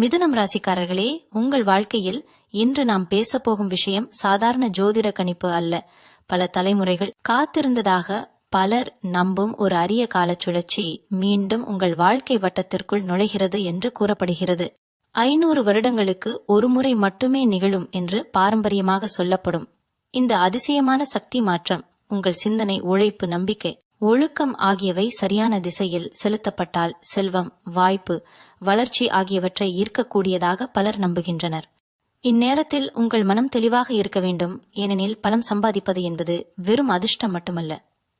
மிதுனம் ராசிக்காரர்களே உங்கள் வாழ்க்கையில் இன்று நாம் பேசப்போகும் விஷயம் சாதாரண ஜோதிட கணிப்பு அல்ல. பல தலைமுறைகள் காத்திருந்ததாக பலர் நம்பும் ஒரு அரிய கால சுழற்சி மீண்டும் உங்கள் வாழ்க்கை வட்டத்திற்குள் நுழைகிறது என்று கூறப்படுகிறது. ஐநூறு வருடங்களுக்கு ஒருமுறை மட்டுமே நிகழும் என்று பாரம்பரியமாக சொல்லப்படும். இந்த அதிசயமான சக்தி மாற்றம் உங்கள் சிந்தனை உழைப்பு நம்பிக்கை ஒழுக்கம் ஆகியவை சரியான திசையில் செலுத்தப்பட்டால் செல்வம் வாய்ப்பு வளர்ச்சி ஆகியவற்றை ஈர்க்கக்கூடியதாக பலர் நம்புகின்றனர். இந்நேரத்தில் உங்கள் மனம் தெளிவாக இருக்க வேண்டும். ஏனெனில் பணம் சம்பாதிப்பது என்பது வெறும் அதிர்ஷ்டம் மட்டுமல்ல.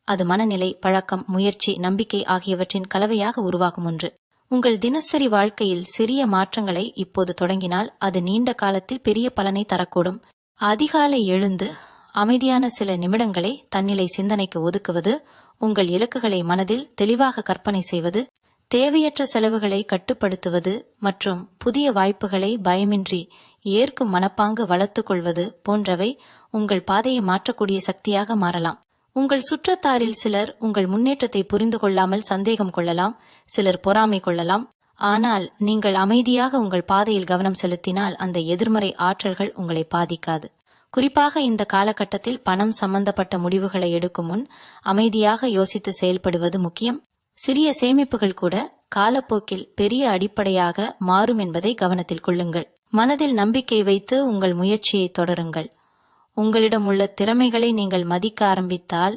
அது மனநிலை பழக்கம் முயற்சி நம்பிக்கை ஆகியவற்றின் கலவையாக உருவாகும் ஒன்று. உங்கள் தினசரி வாழ்க்கையில் சிறிய மாற்றங்களை இப்போது தொடங்கினால் அது நீண்ட காலத்தில் பெரிய பலனை தரக்கூடும். அதிகாலை எழுந்து அமைதியான சில நிமிடங்களை தன்னிலை சிந்தனைக்கு ஒதுக்குவது உங்கள் இலக்குகளை மனதில் தெளிவாக கற்பனை செய்வது தேவையற்ற செலவுகளை கட்டுப்படுத்துவது மற்றும் புதிய வாய்ப்புகளை பயமின்றி ஏற்கும் மனப்பாங்கு வளர்த்து கொள்வது போன்றவை உங்கள் பாதையை மாற்றக்கூடிய சக்தியாக மாறலாம். உங்கள் சுற்றத்தாரில் சிலர் உங்கள் முன்னேற்றத்தை புரிந்து கொள்ளாமல் சந்தேகம் கொள்ளலாம் சிலர் பொறாமை கொள்ளலாம். ஆனால் நீங்கள் அமைதியாக உங்கள் பாதையில் கவனம் செலுத்தினால் அந்த எதிர்மறை ஆற்றல்கள் உங்களை பாதிக்காது. குறிப்பாக இந்த காலகட்டத்தில் பணம் சம்பந்தப்பட்ட முடிவுகளை எடுக்கும் முன் அமைதியாக யோசித்து செயல்படுவது முக்கியம். சிறிய சேமிப்புகள் கூட காலப்போக்கில் பெரிய அடிப்படையாக மாறும் என்பதை கவனத்தில் கொள்ளுங்கள். மனதில் நம்பிக்கை வைத்து உங்கள் முயற்சியை தொடருங்கள். உங்களிடம் உள்ள திறமைகளை நீங்கள் மதிக்க ஆரம்பித்தால்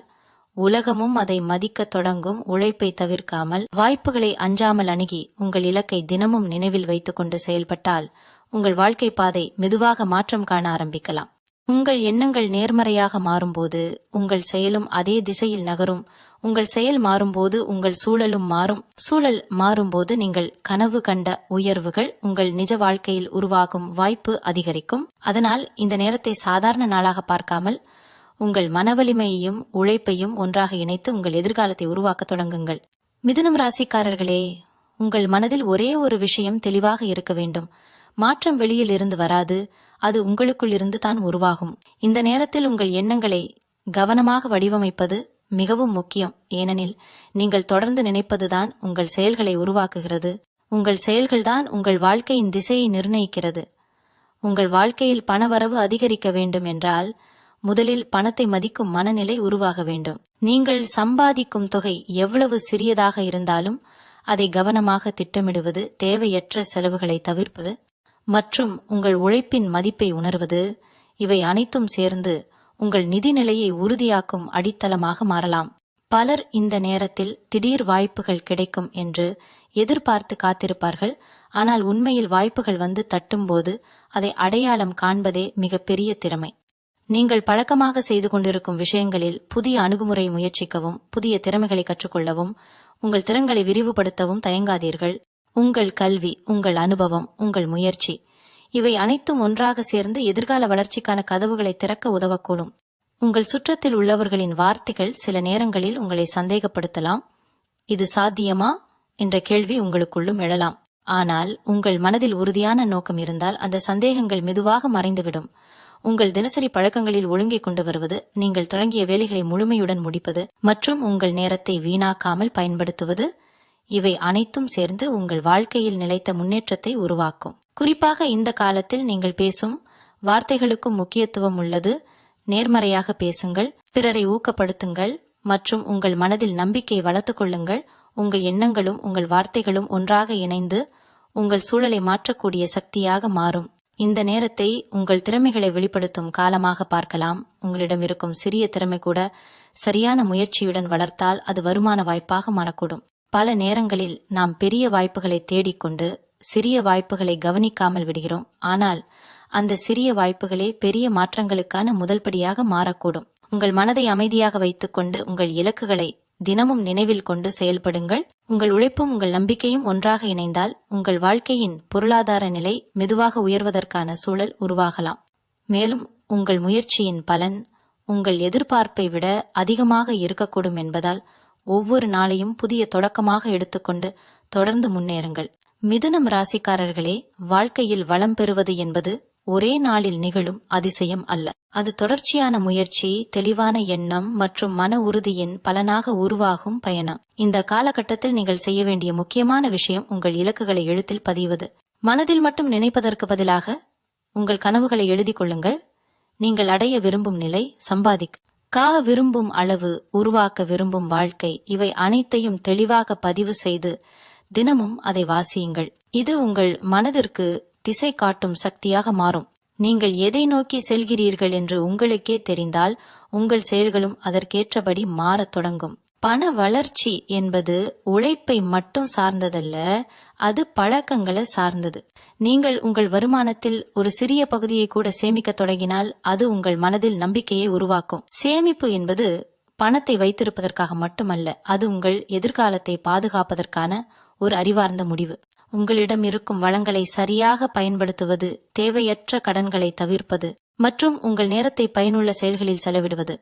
உலகமும் அதை மதிக்க தொடங்கும் உழைப்பை தவிர்க்காமல் வாய்ப்புகளை அஞ்சாமல் அணுகி உங்கள் இலக்கை தினமும் நினைவில் வைத்துக்கொண்டு செயல்பட்டால் உங்கள் வாழ்க்கை பாதை மெதுவாக மாற்றம் காண ஆரம்பிக்கலாம். உங்கள் எண்ணங்கள் நேர்மறையாக மாறும்போது உங்கள் செயலும் அதே திசையில் நகரும் உங்கள் செயல் மாறும்போது உங்கள் சூழலும் மாறும். சூழல் மாறும்போது நீங்கள் கனவு கண்ட உயர்வுகள் உங்கள் நிஜ வாழ்க்கையில் உருவாகும் வாய்ப்பு அதிகரிக்கும். அதனால் இந்த நேரத்தை சாதாரண நாளாக பார்க்காமல் உங்கள் மனவலிமையையும் உழைப்பையும் ஒன்றாக இணைத்து உங்கள் எதிர்காலத்தை உருவாக்க தொடங்குங்கள். மிதுனம் ராசிக்காரர்களே உங்கள் மனதில் ஒரே ஒரு விஷயம் தெளிவாக இருக்க வேண்டும். மாற்றம் வெளியில் இருந்து வராது. அது உங்களுக்குள் இருந்து தான் உருவாகும். இந்த நேரத்தில் உங்கள் எண்ணங்களை கவனமாக வடிவமைப்பது மிகவும் முக்கியம். ஏனெனில் நீங்கள் தொடர்ந்து நினைப்பதுதான் உங்கள் செயல்களை உருவாக்குகிறது. உங்கள் செயல்கள்தான் உங்கள் வாழ்க்கையின் திசையை நிர்ணயிக்கிறது. உங்கள் வாழ்க்கையில் பணவரவு அதிகரிக்க வேண்டும் என்றால் முதலில் பணத்தை மதிக்கும் மனநிலை உருவாக வேண்டும். நீங்கள் சம்பாதிக்கும் தொகை எவ்வளவு சிறியதாக இருந்தாலும் அதை கவனமாக திட்டமிடுவது தேவையற்ற செலவுகளை தவிர்ப்பது மற்றும் உங்கள் உழைப்பின் மதிப்பை உணர்வது இவை அனைத்தும் சேர்ந்து உங்கள் நிதி நிலையை உறுதியாக்கும் அடித்தளமாக மாறலாம். பலர் இந்த நேரத்தில் திடீர் வாய்ப்புகள் கிடைக்கும் என்று எதிர்பார்த்து காத்திருப்பார்கள். ஆனால் உண்மையில் வாய்ப்புகள் வந்து தட்டும்போது அதை அடையாளம் காண்பதே மிகப்பெரிய திறமை. நீங்கள் பழக்கமாக செய்து கொண்டிருக்கும் விஷயங்களில் புதிய அணுகுமுறை முயற்சிக்கவும் புதிய திறமைகளை கற்றுக்கொள்ளவும் உங்கள் திறன்களை விரிவுபடுத்தவும் தயங்காதீர்கள். உங்கள் கல்வி உங்கள் அனுபவம் உங்கள் முயற்சி இவை அனைத்தும் ஒன்றாக சேர்ந்து எதிர்கால வளர்ச்சிக்கான கதவுகளை திறக்க உதவக்கூடும். உங்கள் சுற்றத்தில் உள்ளவர்களின் வார்த்தைகள் சில நேரங்களில் உங்களை சந்தேகப்படுத்தலாம். இது சாத்தியமா? என்ற கேள்வி உங்களுக்குள்ளும் எழலாம். ஆனால் உங்கள் மனதில் உறுதியான நோக்கம் இருந்தால் அந்த சந்தேகங்கள் மெதுவாக மறைந்துவிடும். உங்கள் தினசரி பழக்கங்களில் ஒழுங்கை கொண்டு வருவது நீங்கள் தொடங்கிய வேலைகளை முழுமையுடன் முடிப்பது மற்றும் உங்கள் நேரத்தை வீணாக்காமல் பயன்படுத்துவது இவை அனைத்தும் சேர்ந்து உங்கள் வாழ்க்கையில் நிலைத்த முன்னேற்றத்தை உருவாக்கும். குறிப்பாக இந்த காலத்தில் நீங்கள் பேசும் வார்த்தைகளுக்கும் முக்கியத்துவம் உள்ளது. நேர்மறையாக பேசுங்கள் பிறரை ஊக்கப்படுத்துங்கள் மற்றும் உங்கள் மனதில் நம்பிக்கை வளர்த்து கொள்ளுங்கள். உங்கள் எண்ணங்களும் உங்கள் வார்த்தைகளும் ஒன்றாக இணைந்து உங்கள் சூழலை மாற்றக்கூடிய சக்தியாக மாறும். இந்த நேரத்தை உங்கள் திறமைகளை வெளிப்படுத்தும் காலமாக பார்க்கலாம். உங்களிடம் இருக்கும் சிறிய திறமை கூட சரியான முயற்சியுடன் வளர்த்தால் அது வருமான வாய்ப்பாக மாறக்கூடும். பல நேரங்களில் நாம் பெரிய வாய்ப்புகளை தேடிக்கொண்டு சிறிய வாய்ப்புகளை கவனிக்காமல் விடுகிறோம். ஆனால் அந்த சிறிய வாய்ப்புகளே பெரிய மாற்றங்களுக்கான முதல்படியாக மாறக்கூடும். உங்கள் மனதை அமைதியாக வைத்துக்கொண்டு உங்கள் இலக்குகளை தினமும் நினைவில் கொண்டு செயல்படுங்கள். உங்கள் உழைப்பும் உங்கள் நம்பிக்கையும் ஒன்றாக இணைந்தால் உங்கள் வாழ்க்கையின் பொருளாதார நிலை மெதுவாக உயர்வதற்கான சூழல் உருவாகலாம். மேலும் உங்கள் முயற்சியின் பலன் உங்கள் எதிர்பார்ப்பை விட அதிகமாக இருக்கக்கூடும் என்பதால் ஒவ்வொரு நாளையும் புதிய தொடக்கமாக எடுத்துக்கொண்டு தொடர்ந்து முன்னேறுங்கள். மிதுனம் ராசிக்காரர்களே வாழ்க்கையில் வளம் பெறுவது என்பது ஒரே நாளில் நிகழும் அதிசயம் அல்ல. அது தொடர்ச்சியான முயற்சி தெளிவான எண்ணம் மற்றும் மன உறுதியின் பலனாக உருவாகும் பயணம். இந்த காலகட்டத்தில் நீங்கள் செய்ய வேண்டிய முக்கியமான விஷயம் உங்கள் இலக்குகளை எழுத்தில் பதிவது. மனதில் மட்டும் நினைப்பதற்கு பதிலாக உங்கள் கனவுகளை எழுதிக் கொள்ளுங்கள். நீங்கள் அடைய விரும்பும் நிலை சம்பாதிக்க கா விரும்பும் அளவு உருவாக்க விரும்பும் வாழ்க்கை இவை அனைத்தையும் தெளிவாக பதிவு செய்து தினமும் அதை வாசியுங்கள். இது உங்கள் மனதிற்கு திசை காட்டும் சக்தியாக மாறும். நீங்கள் எதை நோக்கி செல்கிறீர்கள் என்று உங்களுக்கே தெரிந்தால் உங்கள் செயல்களும் அதற்கேற்றபடி மாறத் தொடங்கும். பண வளர்ச்சி என்பது உழைப்பை மட்டும் சார்ந்ததல்ல அது பழக்கங்களை சார்ந்தது. நீங்கள் உங்கள் வருமானத்தில் ஒரு சிறிய பகுதியை கூட சேமிக்க தொடங்கினால் அது உங்கள் மனதில் நம்பிக்கையை உருவாக்கும். சேமிப்பு என்பது பணத்தை வைத்திருப்பதற்காக மட்டுமல்ல அது உங்கள் எதிர்காலத்தை பாதுகாப்பதற்கான ஒரு அறிவார்ந்த முடிவு. உங்களிடம் இருக்கும் வளங்களை சரியாக பயன்படுத்துவது தேவையற்ற கடன்களை தவிர்ப்பது மற்றும் உங்கள் நேரத்தை பயனுள்ள செயல்களில் செலவிடுவது.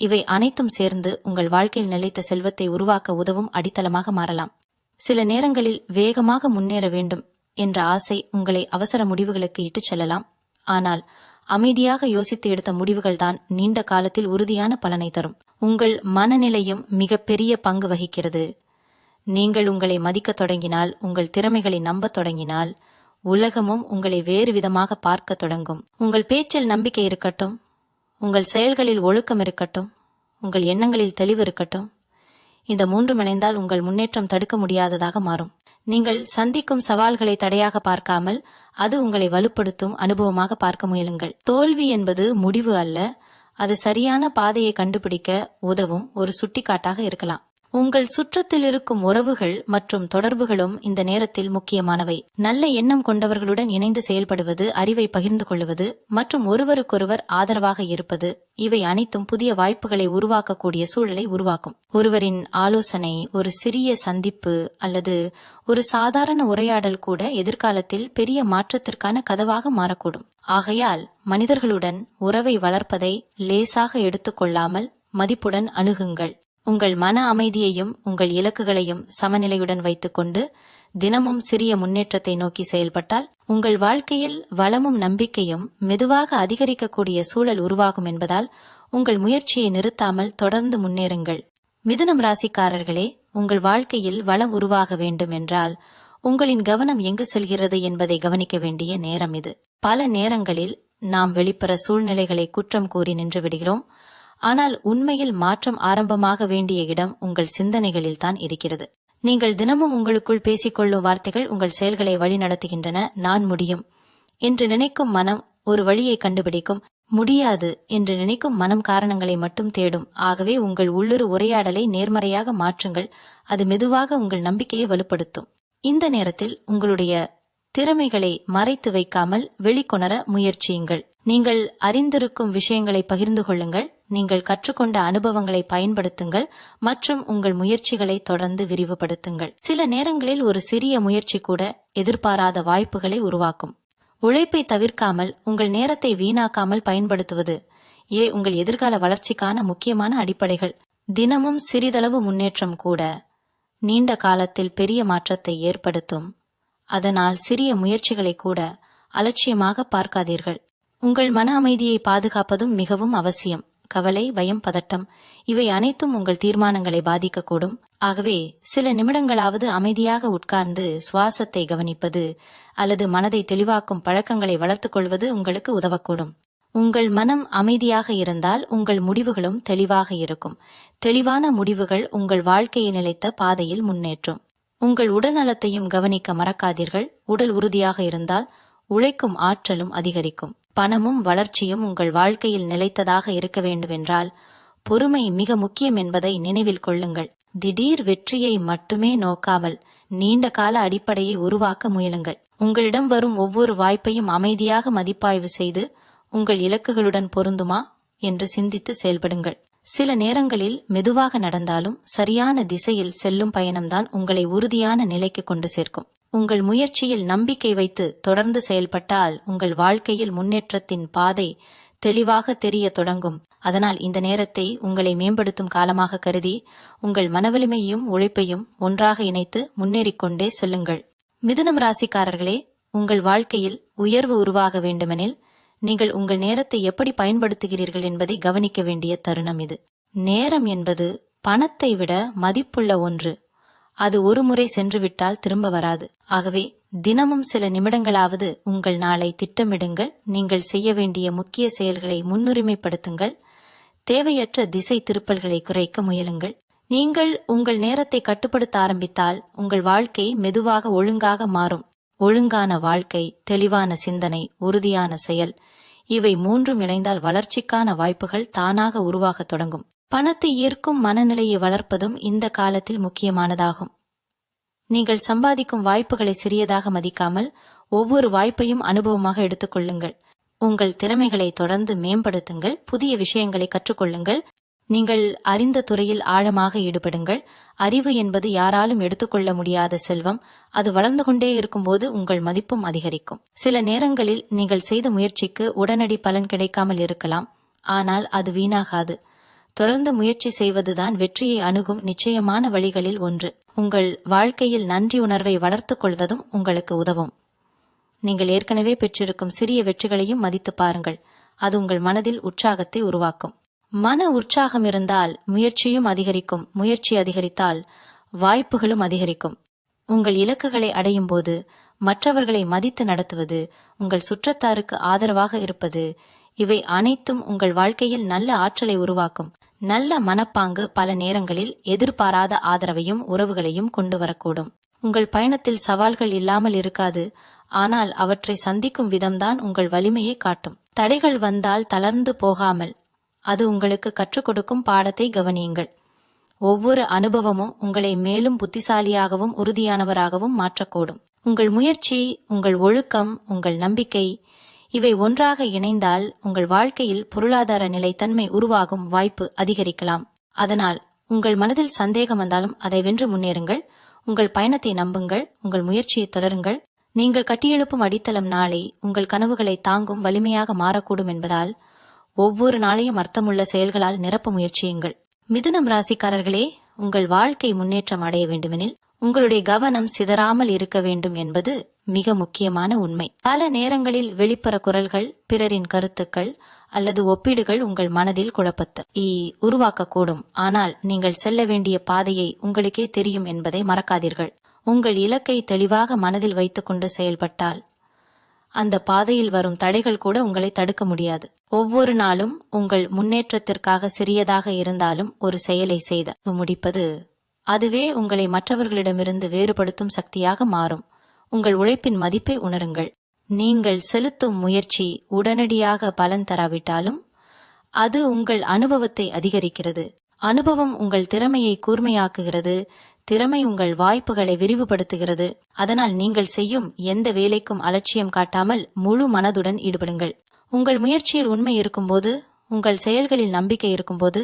இவை அனைத்தும் சேர்ந்து உங்கள் வாழ்க்கையில் நிலைத்த செல்வத்தை உருவாக்க உதவும் அடித்தளமாக மாறலாம். சில நேரங்களில் வேகமாக முன்னேற வேண்டும் என்ற ஆசை உங்களை அவசர முடிவுகளுக்கு இட்டுச் செல்லலாம். ஆனால் அமைதியாக யோசித்து எடுத்த முடிவுகள்தான் நீண்ட காலத்தில் உறுதியான பலனை தரும். உங்கள் மனநிலையும் மிகப்பெரிய பங்கு வகிக்கிறது. நீங்கள் உங்களை மதிக்க தொடங்கினால் உங்கள் திறமைகளை நம்பத் தொடங்கினால் உலகமும் உங்களை வேறு விதமாக பார்க்க தொடங்கும். உங்கள் பேச்சில் நம்பிக்கை இருக்கட்டும் உங்கள் செயல்களில் ஒழுக்கம் இருக்கட்டும். உங்கள் எண்ணங்களில் தெளிவு இருக்கட்டும். இந்த மூன்றும் இணைந்தால் உங்கள் முன்னேற்றம் தடுக்க முடியாததாக மாறும். நீங்கள் சந்திக்கும் சவால்களை தடையாக பார்க்காமல் அது உங்களை வலுப்படுத்தும் அனுபவமாக பார்க்க முயலுங்கள். தோல்வி என்பது முடிவு அல்ல. அது சரியான பாதையை கண்டுபிடிக்க உதவும் ஒரு சுட்டிக்காட்டாக இருக்கலாம். உங்கள் சுற்றத்தில் இருக்கும் உறவுகள் மற்றும் தொடர்புகளும் இந்த நேரத்தில் முக்கியமானவை. நல்ல எண்ணம் கொண்டவர்களுடன் இணைந்து செயல்படுவது அறிவை பகிர்ந்து கொள்வது மற்றும் ஒருவருக்கொருவர் ஆதரவாக இருப்பது இவை அனைத்தும் புதிய வாய்ப்புகளை உருவாக்கக்கூடிய சூழலை உருவாக்கும். ஒருவரின் ஆலோசனை ஒரு சிறிய சந்திப்பு அல்லது ஒரு சாதாரண உரையாடல் கூட எதிர்காலத்தில் பெரிய மாற்றத்திற்கான கதவாக மாறக்கூடும். ஆகையால் மனிதர்களுடன் உறவை வளர்ப்பதை லேசாக எடுத்துக்கொள்ளாமல் மதிப்புடன் அணுகுங்கள். உங்கள் மன அமைதியையும் உங்கள் இலக்குகளையும் சமநிலையுடன் வைத்துக்கொண்டு தினமும் சிறிய முன்னேற்றத்தை நோக்கி செயல்பட்டால் உங்கள் வாழ்க்கையில் வளமும் நம்பிக்கையும் மெதுவாக அதிகரிக்கக்கூடிய சூழல் உருவாகும் என்பதால் உங்கள் முயற்சியை நிறுத்தாமல் தொடர்ந்து முன்னேறுங்கள். மிதுனம் ராசிக்காரர்களே உங்கள் வாழ்க்கையில் வளம் உருவாக வேண்டும் என்றால் உங்களின் கவனம் எங்கு செல்கிறது என்பதை கவனிக்க வேண்டிய நேரம் இது. பல நேரங்களில் நாம் வெளிப்புற சூழ்நிலைகளை குற்றம் கூறி நின்று விடுகிறோம். ஆனால் உண்மையில் மாற்றம் ஆரம்பமாக வேண்டிய இடம் உங்கள் சிந்தனைகளில் தான் இருக்கிறது. நீங்கள் தினமும் உங்களுக்குள் பேசிக்கொள்ளும் வார்த்தைகள் உங்கள் செயல்களை வழிநடத்துகின்றன. நான் முடியும் என்று நினைக்கும் மனம் ஒரு வழியை கண்டுபிடிக்கும். முடியாது என்று நினைக்கும் மனம் காரணங்களை மட்டும் தேடும். ஆகவே உங்கள் உள்ளுறு உரையாடலை நேர்மறையாக மாற்றுங்கள். அது மெதுவாக உங்கள் நம்பிக்கையை வலுப்படுத்தும். இந்த நேரத்தில் உங்களுடைய திறமைகளை மறைத்து வைக்காமல் வெளிக்கொணர முயற்சியுங்கள். நீங்கள் அறிந்திருக்கும் விஷயங்களை பகிர்ந்து கொள்ளுங்கள். நீங்கள் கற்றுக்கொண்ட அனுபவங்களை பயன்படுத்துங்கள் மற்றும் உங்கள் முயற்சிகளை தொடர்ந்து விரிவுபடுத்துங்கள். சில நேரங்களில் ஒரு சிறிய முயற்சி கூட எதிர்பாராத வாய்ப்புகளை உருவாக்கும். உழைப்பை தவிர்க்காமல் உங்கள் நேரத்தை வீணாக்காமல் பயன்படுத்துவது ஏ உங்கள் எதிர்கால வளர்ச்சிக்கான முக்கியமான அடிப்படைகள். தினமும் சிறிதளவு முன்னேற்றம் கூட நீண்ட காலத்தில் பெரிய மாற்றத்தை ஏற்படுத்தும். அதனால் சிறிய முயற்சிகளை கூட அலட்சியமாக பார்க்காதீர்கள். உங்கள் மன அமைதியை பாதுகாப்பதும் மிகவும் அவசியம். கவலை பயம் பதட்டம் இவை அனைத்தும் உங்கள் தீர்மானங்களை பாதிக்கக்கூடும். ஆகவே சில நிமிடங்களாவது அமைதியாக உட்கார்ந்து சுவாசத்தை கவனிப்பது அல்லது மனதை தெளிவாக்கும் பழக்கங்களை வளர்த்துக் கொள்வது உங்களுக்கு உதவக்கூடும். உங்கள் மனம் அமைதியாக இருந்தால் உங்கள் முடிவுகளும் தெளிவாக இருக்கும். தெளிவான முடிவுகள் உங்கள் வாழ்க்கையை நிலைத்த பாதையில் முன்னேற்றும். உங்கள் உடல்நலத்தையும் கவனிக்க மறக்காதீர்கள். உடல் உறுதியாக இருந்தால் உழைக்கும் ஆற்றலும் அதிகரிக்கும். பணமும் வளர்ச்சியும் உங்கள் வாழ்க்கையில் நிலைத்ததாக இருக்க வேண்டுமென்றால் பொறுமை மிக முக்கியம் என்பதை நினைவில் கொள்ளுங்கள். திடீர் வெற்றியை மட்டுமே நோக்காமல் நீண்ட கால அடிப்படையை உருவாக்க முயலுங்கள். உங்களிடம் வரும் ஒவ்வொரு வாய்ப்பையும் அமைதியாக மதிப்பாய்வு செய்து உங்கள் இலக்குகளுடன் பொருந்துமா என்று சிந்தித்து செயல்படுங்கள். சில நேரங்களில் மெதுவாக நடந்தாலும் சரியான திசையில் செல்லும் பயணம்தான் உங்களை உறுதியான நிலைக்கு கொண்டு சேர்க்கும். உங்கள் முயற்சியில் நம்பிக்கை வைத்து தொடர்ந்து செயல்பட்டால் உங்கள் வாழ்க்கையில் முன்னேற்றத்தின் பாதை தெளிவாக தெரிய தொடங்கும். அதனால் இந்த நேரத்தை உங்களை மேம்படுத்தும் காலமாக கருதி உங்கள் மனவலிமையும் உழைப்பையும் ஒன்றாக இணைத்து முன்னேறிக்கொண்டே செல்லுங்கள். மிதுனம் ராசிக்காரர்களே உங்கள் வாழ்க்கையில் உயர்வு உருவாக வேண்டுமெனில் நீங்கள் உங்கள் நேரத்தை எப்படி பயன்படுத்துகிறீர்கள் என்பதை கவனிக்க வேண்டிய தருணம் இது. நேரம் என்பது பணத்தை விட மதிப்புள்ள ஒன்று. அது ஒரு முறை சென்றுவிட்டால் திரும்ப வராது. ஆகவே தினமும் சில நிமிடங்களாவது உங்கள் நாளை திட்டமிடுங்கள். நீங்கள் செய்ய வேண்டிய முக்கிய செயல்களை முன்னுரிமைப்படுத்துங்கள். தேவையற்ற திசை திருப்பல்களை குறைக்க முயலுங்கள். நீங்கள் உங்கள் நேரத்தை கட்டுப்படுத்த ஆரம்பித்தால் உங்கள் வாழ்க்கை மெதுவாக ஒழுங்காக மாறும். ஒழுங்கான வாழ்க்கை தெளிவான சிந்தனை உறுதியான செயல். இவை மூன்றும் இணைந்தால் வளர்ச்சிக்கான வாய்ப்புகள் தானாக உருவாகத் தொடங்கும். பணத்தை ஈர்க்கும் மனநிலையை வளர்ப்பதும் இந்த காலத்தில் முக்கியமானதாகும். நீங்கள் சம்பாதிக்கும் வாய்ப்புகளை சிறியதாக மதிக்காமல் ஒவ்வொரு வாய்ப்பையும் அனுபவமாக எடுத்துக்கொள்ளுங்கள் உங்கள் திறமைகளை தொடர்ந்து மேம்படுத்துங்கள். புதிய விஷயங்களை கற்றுக்கொள்ளுங்கள். நீங்கள் அறிந்த துறையில் ஆழமாக ஈடுபடுங்கள். அறிவு என்பது யாராலும் எடுத்துக்கொள்ள முடியாத செல்வம். அது வளர்ந்து கொண்டே இருக்கும்போது உங்கள் மதிப்பும் அதிகரிக்கும். சில நேரங்களில் நீங்கள் செய்த முயற்சிக்கு உடனடி பலன் கிடைக்காமல் இருக்கலாம். ஆனால் அது வீணாகாது. தொடர்ந்து முயற்சி செய்வதுதான் வெற்றியை அணுகும் நிச்சயமான வழிகளில் ஒன்று. உங்கள் வாழ்க்கையில் நன்றி உணர்வை வளர்த்துக் கொள்வதும் உங்களுக்கு உதவும். நீங்கள் ஏற்கனவே பெற்றிருக்கும் சிறிய வெற்றிகளையும் மதித்து பாருங்கள். அது உங்கள் மனதில் உற்சாகத்தை உருவாக்கும். மன உற்சாகம் இருந்தால் முயற்சியும் அதிகரிக்கும் முயற்சி அதிகரித்தால் வாய்ப்புகளும் அதிகரிக்கும். உங்கள் இலக்குகளை அடையும் போது மற்றவர்களை மதித்து நடத்துவது உங்கள் சுற்றத்தாருக்கு ஆதரவாக இருப்பது இவை அனைத்தும் உங்கள் வாழ்க்கையில் நல்ல ஆற்றலை உருவாக்கும். நல்ல மனப்பாங்கு பல நேரங்களில் எதிர்பாராத ஆதரவையும் உறவுகளையும் கொண்டு வரக்கூடும். உங்கள் பயணத்தில் சவால்கள் இல்லாமல் இருக்காது ஆனால் அவற்றை சந்திக்கும் விதம்தான் உங்கள் வலிமையை காட்டும். தடைகள் வந்தால் தளர்ந்து போகாமல் அது உங்களுக்கு கற்றுக் கொடுக்கும் பாடத்தை கவனியுங்கள். ஒவ்வொரு அனுபவமும் உங்களை மேலும் புத்திசாலியாகவும் உறுதியானவராகவும் மாற்றக்கூடும். உங்கள் முயற்சி உங்கள் ஒழுக்கம் உங்கள் நம்பிக்கை இவை ஒன்றாக இணைந்தால் உங்கள் வாழ்க்கையில் பொருளாதார நிலைத்தன்மை உருவாகும் வாய்ப்பு அதிகரிக்கலாம். அதனால் உங்கள் மனதில் சந்தேகம் வந்தாலும் அதை வென்று முன்னேறுங்கள். உங்கள் பயணத்தை நம்புங்கள் உங்கள் முயற்சியை தொடருங்கள். நீங்கள் கட்டியெழுப்பும் அடித்தளம் நாளை உங்கள் கனவுகளை தாங்கும் வலிமையாக மாறக்கூடும் என்பதால் ஒவ்வொரு நாளையும் அர்த்தமுள்ள செயல்களால் நிரப்ப முயற்சியுங்கள். மிதுனம் ராசிக்காரர்களே உங்கள் வாழ்க்கை முன்னேற்றம் அடைய வேண்டுமெனில் உங்களுடைய கவனம் சிதறாமல் இருக்க வேண்டும் என்பது மிக முக்கியமான உண்மை. பல நேரங்களில் வெளிப்புற குரல்கள் பிறரின் கருத்துக்கள் அல்லது ஒப்பீடுகள் உங்கள் மனதில் குழப்பத்தை. உருவாக்கக்கூடும். ஆனால் நீங்கள் செல்ல வேண்டிய பாதையை உங்களுக்கே தெரியும் என்பதை மறக்காதீர்கள். உங்கள் இலக்கை தெளிவாக மனதில் வைத்துக்கொண்டு செயல்பட்டால் அந்த பாதையில் வரும் தடைகள் கூட உங்களை தடுக்க முடியாது. ஒவ்வொரு நாளும் உங்கள் முன்னேற்றத்திற்காக சிறியதாக இருந்தாலும் ஒரு செயலை செய்த முடிப்பது அதுவே உங்களை மற்றவர்களிடமிருந்து வேறுபடுத்தும் சக்தியாக மாறும். உங்கள் உழைப்பின் மதிப்பை உணருங்கள். நீங்கள் செலுத்தும் முயற்சி உடனடியாக பலன் தராவிட்டாலும் அது உங்கள் அனுபவத்தை அதிகரிக்கிறது. அனுபவம் உங்கள் திறமையை கூர்மையாக்குகிறது. திறமை உங்கள் வாய்ப்புகளை விரிவுபடுத்துகிறது. அதனால் நீங்கள் செய்யும் எந்த வேலைக்கும் அலட்சியம் காட்டாமல் முழு மனதுடன் ஈடுபடுங்கள். உங்கள் முயற்சியில் உண்மை இருக்கும்போது உங்கள் செயல்களில் நம்பிக்கை இருக்கும்போது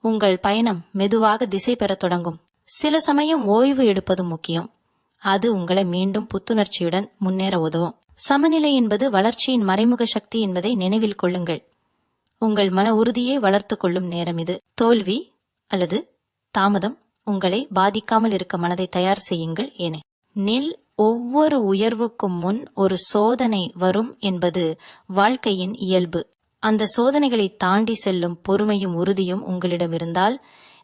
உங்கள் பயணம் மெதுவாக திசை பெறத் தொடங்கும். சில சமயம் ஓய்வு எடுப்பதும் முக்கியம். அது உங்களை மீண்டும் புத்துணர்ச்சியுடன் முன்னேற உதவும். சமநிலை என்பது வளர்ச்சியின் மறைமுக சக்தி என்பதை நினைவில் கொள்ளுங்கள். உங்கள் மன உறுதியை வளர்த்து கொள்ளும் நேரம் இது. தோல்வி அல்லது தாமதம் உங்களை பாதிக்காமல் இருக்க மனதை தயார் செய்யுங்கள் என நில் ஒவ்வொரு உயர்வுக்கும் முன் ஒரு சோதனை வரும் என்பது வாழ்க்கையின் இயல்பு. அந்த சோதனைகளை தாண்டி செல்லும் பொறுமையும் உறுதியும் உங்களிடம் இருந்தால்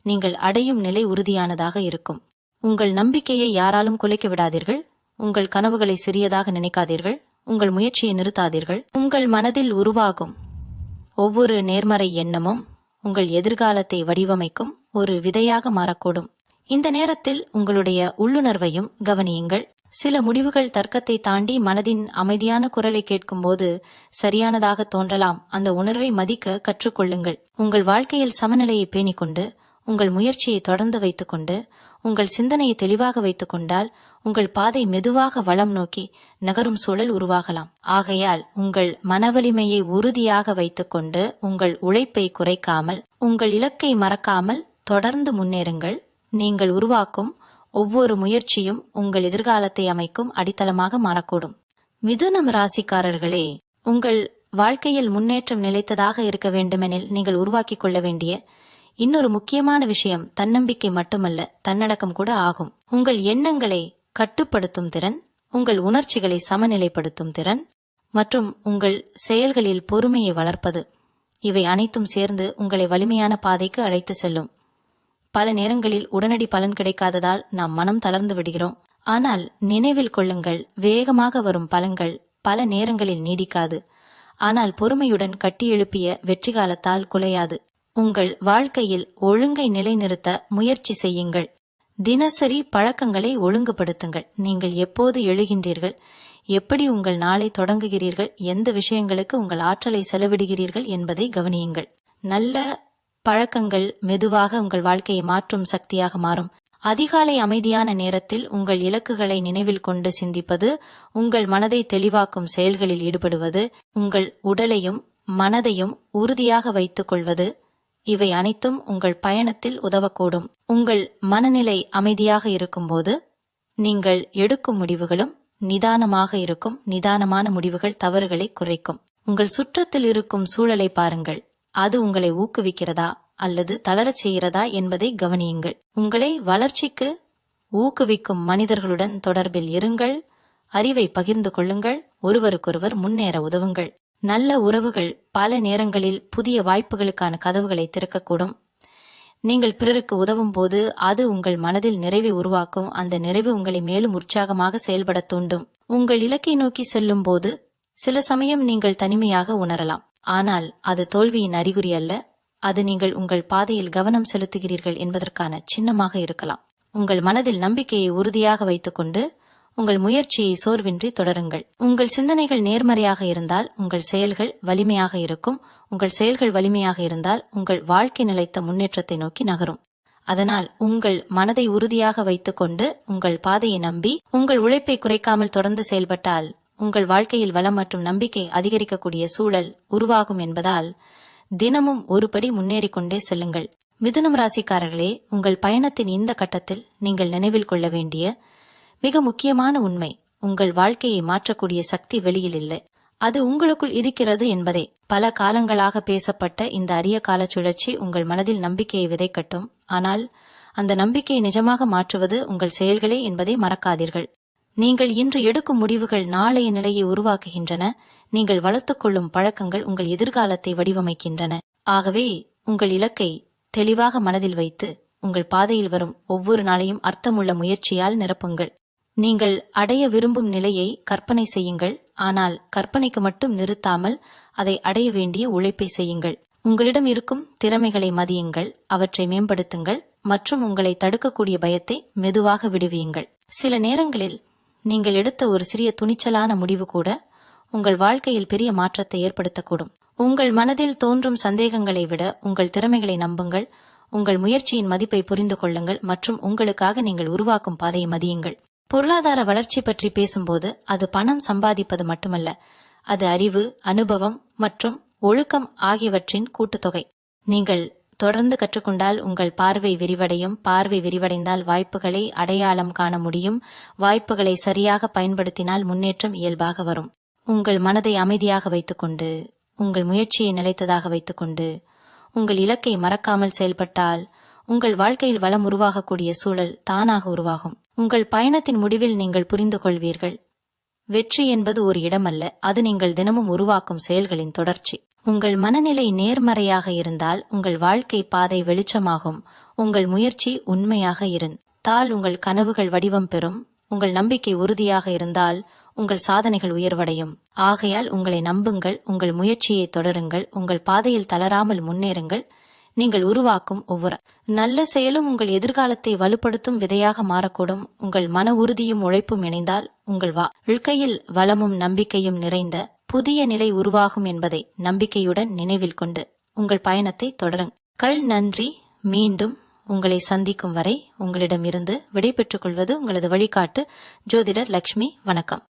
நீங்கள் அடையும் நிலை உறுதியானதாக இருக்கும். உங்கள் நம்பிக்கையை யாராலும் குலைக்க விடாதீர்கள். உங்கள் கனவுகளை சிறியதாக நினைக்காதீர்கள். உங்கள் முயற்சியை நிறுத்தாதீர்கள். உங்கள் மனதில் உருவாகும் ஒவ்வொரு நேர்மறை எண்ணமும் உங்கள் எதிர்காலத்தை வடிவமைக்கும் ஒரு விதையாக மாறக்கூடும். இந்த நேரத்தில் உங்களுடைய உள்ளுணர்வையும் கவனியுங்கள். சில முடிவுகள் தர்க்கத்தை தாண்டி மனதின் அமைதியான குரலை கேட்கும்போது சரியானதாக தோன்றலாம். அந்த உணர்வை மதிக்க கற்றுக்கொள்ளுங்கள். உங்கள் வாழ்க்கையில் சமநிலையை பேணிக்கொண்டு உங்கள் முயற்சியை தொடர்ந்து வைத்துக்கொண்டு உங்கள் சிந்தனையை தெளிவாக வைத்துக்கொண்டால் உங்கள் பாதை மெதுவாக வளம் நோக்கி நகரும் சூழல் உருவாகலாம். ஆகையால் உங்கள் மனவலிமையை உறுதியாக வைத்துக்கொண்டு உங்கள் உழைப்பை குறைக்காமல் உங்கள் இலக்கை மறக்காமல் தொடர்ந்து முன்னேறுங்கள். நீங்கள் உருவாக்கும் ஒவ்வொரு முயற்சியும் உங்கள் எதிர்காலத்தை அமைக்கும் அடித்தளமாக மாறக்கூடும். மிதுனம் ராசிக்காரர்களே உங்கள் வாழ்க்கையில் முன்னேற்றம் நிலைத்ததாக இருக்க வேண்டுமெனில் நீங்கள் உருவாக்கிக் கொள்ள வேண்டிய இன்னொரு முக்கியமான விஷயம் தன்னம்பிக்கை மட்டுமல்ல தன்னடக்கம் கூட ஆகும். உங்கள் எண்ணங்களை கட்டுப்படுத்தும் திறன் உங்கள் உணர்ச்சிகளை சமநிலைப்படுத்தும் திறன் மற்றும் உங்கள் செயல்களில் பொறுமையை வளர்ப்பது. இவை அனைத்தும் சேர்ந்து உங்களை வலிமையான பாதைக்கு அழைத்து செல்லும். பல நேரங்களில் உடனடி பலன் கிடைக்காததால் நாம் மனம் தளர்ந்து விடுகிறோம். ஆனால் நினைவில் கொள்ளுங்கள் வேகமாக வரும் பலன்கள் பல நேரங்களில் நீடிக்காது. ஆனால் பொறுமையுடன் கட்டியெழுப்பிய வெற்றி காலத்தால் குலையாது. உங்கள் வாழ்க்கையில் ஒழுங்கை நிலைநிறுத்த முயற்சி செய்யுங்கள். தினசரி பழக்கங்களை ஒழுங்குபடுத்துங்கள். நீங்கள் எப்போது எழுகின்றீர்கள்? எப்படி உங்கள் நாளை தொடங்குகிறீர்கள்? எந்த விஷயங்களுக்கு உங்கள் ஆற்றலை செலவிடுகிறீர்கள் என்பதை கவனியுங்கள். நல்ல பழக்கங்கள் மெதுவாக உங்கள் வாழ்க்கையை மாற்றும் சக்தியாக மாறும். அதிகாலை அமைதியான நேரத்தில் உங்கள் இலக்குகளை நினைவில் கொண்டு சிந்திப்பது உங்கள் மனதை தெளிவாக்கும் செயல்களில் ஈடுபடுவது உங்கள் உடலையும் மனதையும் உறுதியாக வைத்துக் கொள்வது இவை அனைத்தும் உங்கள் பயணத்தில் உதவக்கூடும். உங்கள் மனநிலை அமைதியாக இருக்கும்போது நீங்கள் எடுக்கும் முடிவுகளும் நிதானமாக இருக்கும் நிதானமான முடிவுகள் தவறுகளை குறைக்கும். உங்கள் சுற்றத்தில் இருக்கும் சூழலை பாருங்கள். அது உங்களை ஊக்குவிக்கிறதா அல்லது தளரச் செய்கிறதா என்பதை கவனியுங்கள். உங்களை வளர்ச்சிக்கு ஊக்குவிக்கும் மனிதர்களுடன் தொடர்பில் இருங்கள். அறிவை பகிர்ந்து கொள்ளுங்கள். ஒருவருக்கொருவர் முன்னேற உதவுங்கள். நல்ல உறவுகள் பல நேரங்களில் புதிய வாய்ப்புகளுக்கான கதவுகளை திறக்கக்கூடும். நீங்கள் பிறருக்கு உதவும் போது அது உங்கள் மனதில் நிறைவை உருவாக்கும். அந்த நிறைவு உங்களை மேலும் உற்சாகமாக செயல்பட தூண்டும். உங்கள் இலக்கை நோக்கி செல்லும் போது சில சமயம் நீங்கள் தனிமையாக உணரலாம். ஆனால் அது தோல்வியின் அறிகுறி அல்ல. அது நீங்கள் உங்கள் பாதையில் கவனம் செலுத்துகிறீர்கள் என்பதற்கான சின்னமாக இருக்கலாம். உங்கள் மனதில் நம்பிக்கையை உறுதியாக வைத்துக்கொண்டு உங்கள் முயற்சியை சோர்வின்றி தொடருங்கள். உங்கள் சிந்தனைகள் நேர்மறையாக இருந்தால் உங்கள் செயல்கள் வலிமையாக இருக்கும். உங்கள் செயல்கள் வலிமையாக இருந்தால் உங்கள் வாழ்க்கை நிலைத்த முன்னேற்றத்தை நோக்கி நகரும். அதனால் உங்கள் மனதை உறுதியாக வைத்துக்கொண்டு உங்கள் பாதையை நம்பி உங்கள் உழைப்பை குறைக்காமல் தொடர்ந்து செயல்பட்டால் உங்கள் வாழ்க்கையில் வளம் மற்றும் நம்பிக்கை அதிகரிக்கக்கூடிய சூழல் உருவாகும் என்பதால் தினமும் ஒருபடி முன்னேறிக்கொண்டே செல்லுங்கள். மிதுனம் ராசிக்காரர்களே உங்கள் பயணத்தின் இந்த கட்டத்தில் நீங்கள் நினைவில் கொள்ள வேண்டிய மிக முக்கியமான உண்மை உங்கள் வாழ்க்கையை மாற்றக்கூடிய சக்தி வெளியில் இல்லை. அது உங்களுக்குள் இருக்கிறது என்பதே. பல காலங்களாக பேசப்பட்ட இந்த அரிய கால சுழற்சி உங்கள் மனதில் நம்பிக்கையை விதைக்கட்டும். ஆனால் அந்த நம்பிக்கையை நிஜமாக மாற்றுவது உங்கள் செயல்களே என்பதை மறக்காதீர்கள். நீங்கள் இன்று எடுக்கும் முடிவுகள் நாளைய நிலையை உருவாக்குகின்றன. நீங்கள் வளர்த்துக்கொள்ளும் பழக்கங்கள் உங்கள் எதிர்காலத்தை வடிவமைக்கின்றன. ஆகவே உங்கள் இலக்கை தெளிவாக மனதில் வைத்து உங்கள் பாதையில் வரும் ஒவ்வொரு நாளையும் அர்த்தமுள்ள முயற்சியால் நிரப்புங்கள். நீங்கள் அடைய விரும்பும் நிலையை கற்பனை செய்யுங்கள். ஆனால் கற்பனைக்கு மட்டும் நிறுத்தாமல் அதை அடைய வேண்டிய உழைப்பை செய்யுங்கள். உங்களிடம் இருக்கும் திறமைகளை மதியுங்கள். அவற்றை மேம்படுத்துங்கள். மற்றும் உங்களை தடுக்கக்கூடிய பயத்தை மெதுவாக விடுவியுங்கள் சில நேரங்களில் நீங்கள் எடுத்த ஒரு சிறிய துணிச்சலான முடிவு கூட உங்கள் வாழ்க்கையில் பெரிய மாற்றத்தை ஏற்படுத்தக்கூடும். உங்கள் மனதில் தோன்றும் சந்தேகங்களை விட உங்கள் திறமைகளை நம்புங்கள். உங்கள் முயற்சியின் மதிப்பை புரிந்து கொள்ளுங்கள். மற்றும் உங்களுக்காக நீங்கள் உருவாக்கும் பாதையை மதியுங்கள். பொருளாதார வளர்ச்சி பற்றி பேசும்போது அது பணம் சம்பாதிப்பது மட்டுமல்ல அது அறிவு அனுபவம் மற்றும் ஒழுக்கம் ஆகியவற்றின் கூட்டுத்தொகை. நீங்கள் தொடர்ந்து கற்றுக்கொண்டால் உங்கள் பார்வை விரிவடையும். பார்வை விரிவடைந்தால் வாய்ப்புகளை அடையாளம் காண முடியும். வாய்ப்புகளை சரியாக பயன்படுத்தினால் முன்னேற்றம் இயல்பாக வரும். உங்கள் மனதை அமைதியாக வைத்துக்கொண்டு உங்கள் முயற்சியை நிலைத்ததாக வைத்துக்கொண்டு உங்கள் இலக்கை மறக்காமல் செயல்பட்டால் உங்கள் வாழ்க்கையில் வளம் உருவாகக்கூடிய சூழல் தானாக உருவாகும். உங்கள் பயணத்தின் முடிவில் நீங்கள் புரிந்து கொள்வீர்கள். வெற்றி என்பது ஒரு இடமல்ல அது நீங்கள் தினமும் உருவாக்கும் செயல்களின் தொடர்ச்சி. உங்கள் மனநிலை நேர்மறையாக இருந்தால் உங்கள் வாழ்க்கை பாதை வெளிச்சமாகும். உங்கள் முயற்சி உண்மையாக இருந்தால் உங்கள் கனவுகள் வடிவம் பெறும். உங்கள் நம்பிக்கை உறுதியாக இருந்தால் உங்கள் சாதனைகள் உயர்வடையும். ஆகையால் உங்களை நம்புங்கள் உங்கள் முயற்சியை தொடருங்கள் உங்கள் பாதையில் தளராமல் முன்னேறுங்கள். நீங்கள் உருவாக்கும் ஒவ்வொரு நல்ல செயலும் உங்கள் எதிர்காலத்தை வலுப்படுத்தும் விதையாக மாறக்கூடும். உங்கள் மன உறுதியும் உழைப்பும் இணைந்தால் உங்கள் வா வாழ்க்கையில் வளமும் நம்பிக்கையும் நிறைந்த புதிய நிலை உருவாகும் என்பதை நம்பிக்கையுடன் நினைவில் கொண்டு உங்கள் பயணத்தை தொடருங்கள். நன்றி. மீண்டும் உங்களை சந்திக்கும் வரை உங்களிடமிருந்து விடைபெற்றுக் கொள்வது உங்களது வழிகாட்டு. ஜோதிடர் லக்ஷ்மி வணக்கம்.